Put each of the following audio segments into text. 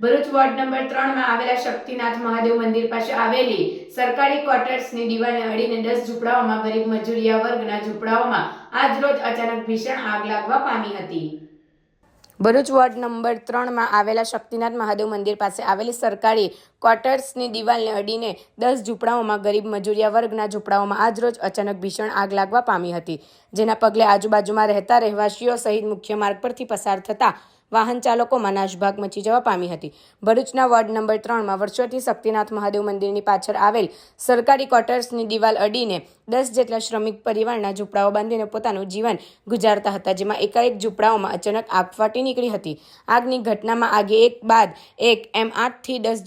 Bharuch ward number ત્રણમાં આવેલા શક્તિનાથ મહાદેવ મંદિર પાસે આવેલી સરકારી ક્વાર્ટર્સની દિવાલને અડીને દસ ઝૂંપડાઓમાં ગરીબ મજૂરિયા વર્ગના ઝૂંપડાઓમાં આજરોજ અચાનક ભીષણ આગ લાગવા પામી હતી. ભરૂચ વોર્ડ નંબર ત્રણમાં આવેલા શક્તિનાથ મહાદેવ મંદિર પાસે આવેલી સરકારી ક્વાર્ટર્સની દિવાલને અડીને દસ ઝૂંપડાઓમાં ગરીબ મજૂરિયા વર્ગના ઝૂંપડાઓમાં આજરોજ અચાનક ભીષણ આગ લાગવા પામી હતી. જેના પગલે આજુબાજુમાં રહેતા રહેવાસીઓ સહિત મુખ્ય માર્ગ પરથી પસાર થતા વાહન ચાલકોમાં નાશભાગ મચી જવા પામી હતી. ભરૂચના વોર્ડ નંબર ત્રણમાં વર્ષોથી શક્તિનાથ મહાદેવ મંદિરની પાછળ આવેલ સરકારી ક્વાર્ટર્સની દિવાલ અડીને દસ જેટલા શ્રમિક પરિવારના ઝૂંપડાઓ બાંધીને પોતાનું જીવન ગુજારતા હતા, જેમાં એકાએક ઝૂંપડાઓમાં અચાનક આગ ફાટી નીકળી હતી. આગની ઘટનામાં આગે એક બાદ એક એમ આઠથી દસ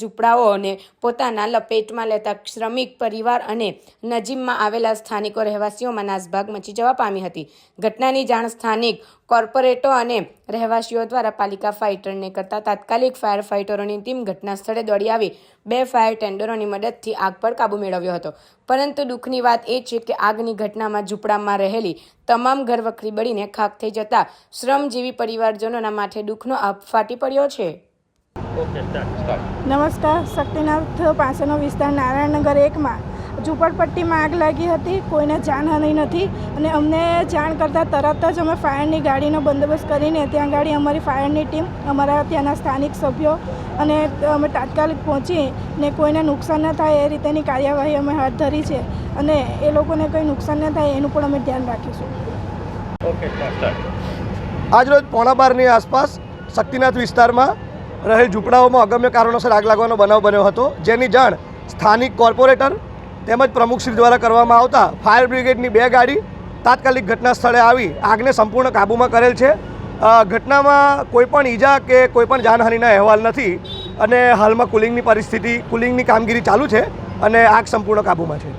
ઝૂંપડાઓને પોતાના લપેટમાં લેતા શ્રમિક પરિવાર અને નજીમમાં આવેલા સ્થાનિકો રહેવાસીઓમાં નાસભાગ મચી જવા પામી હતી. ઘટનાની જાણ સ્થાનિક કોર્પોરેટો અને રહેવાસીઓ દ્વારા પાલિકા ફાઇટરને કરતા તાત્કાલિક ફાયર ફાઇટરોની ટીમ ઘટના સ્થળે દોડી આવી. બે ફાયર ટેન્ડરોની મદદથી આગ પર કાબૂ મેળવ્યો હતો. પરંતુ દુઃખની વાત એ છે કે આગની ઘટનામાં ઝૂંપડામાં રહેલી તમામ ઘરવખરી બળીને ખાક થઈ જતા શ્રમજીવી પરિવારજનોના માથે દુઃખનો આપ ફાટી પડ્યો છે. નમસ્કાર શક્તિનાથ પાસેનો વિસ્તાર નારાયણનગર એકમાં. ઝૂંપડપટ્ટીમાં આગ લાગી હતી કોઈને જાનહાનિ નથી અને અમને જાણ કરતાં તરત જ અમે ફાયરની ગાડીનો બંદોબસ્ત કરીને ત્યાં ગાડી અમારી ફાયરની ટીમ અમારા ત્યાંના સ્થાનિક સભ્યો અને અમે તાત્કાલિક પહોંચી ને કોઈને નુકસાન ન થાય એ રીતેની કાર્યવાહી અમે હાથ ધરી છે અને એ લોકોને કંઈ નુકસાન ન થાય એનું પણ અમે ધ્યાન રાખીશું. Okay start start. આજરોજ પોણા બારની આસપાસ શક્તિનાથ વિસ્તારમાં રહેલ ઝૂંપડાઓમાં અગમ્ય કારણોસર આગ લાગવાનો બનાવ બન્યો હતો જેની જાણ સ્થાનિક કોર્પોરેટર તેમજ પ્રમુખશ્રી દ્વારા કરવામાં આવતા ફાયર બ્રિગેડની બે ગાડી તાત્કાલિક ઘટના સ્થળે આવી આગને સંપૂર્ણ કાબૂમાં કરેલ છે. ઘટનામાં કોઈપણ ઈજા કે કોઈપણ જાનહાનિના અહેવાલ નથી અને હાલમાં કુલિંગની પરિસ્થિતિ કુલિંગની કામગીરી ચાલુ છે અને આગ સંપૂર્ણ કાબૂમાં છે.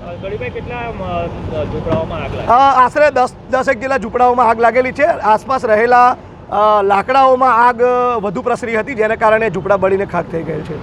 આશરે દસ દસેક જેટલા ઝૂંપડાઓમાં આગ લાગેલી છે. આસપાસ રહેલા લાકડાઓમાં આગ વધુ પ્રસરી હતી જેને કારણે ઝૂંપડા બળીને ખાક થઈ ગયેલ છે.